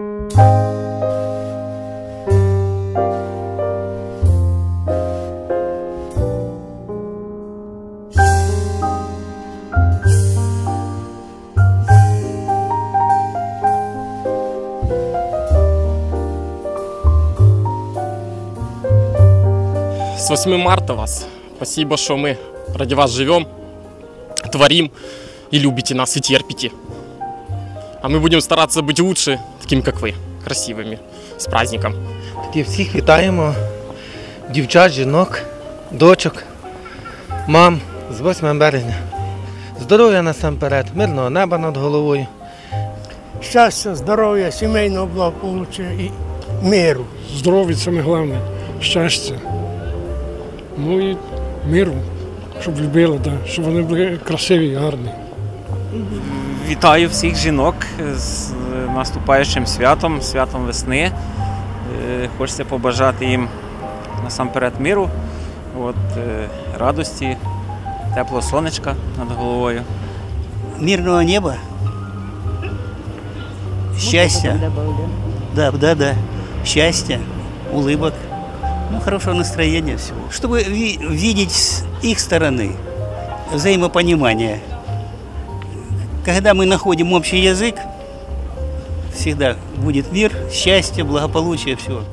С 8 марта вас. Спасибо, что мы ради вас живем, творим и любите нас и терпите. А мы будем стараться быть лучше, таким как вы, красивыми. С праздником! Тоді всіх вітаємо, дівчат, жінок, дочок, мам з 8 березня. Здоров'я насамперед, мирного неба над головою. щастя, здоров'я, сімейного благополуччя і миру. здоров'я саме головне, щастя. Ну і миру, щоб любили, да, щоб вони були красиві і гарні. Вітаю всіх жінок з наступаючим святом, святом весни. Е, Хочеться побажати їм насамперед миру, от, е, радості, теплого сонечка над головою. мирного неба, счастья. Да, да, да. Счастья, улыбок, ну, хорошего настроения всего. Чтобы ви- видеть с их стороны взаимопонимание. Когда мы находим общий язык, всегда будет мир, счастье, благополучие, все.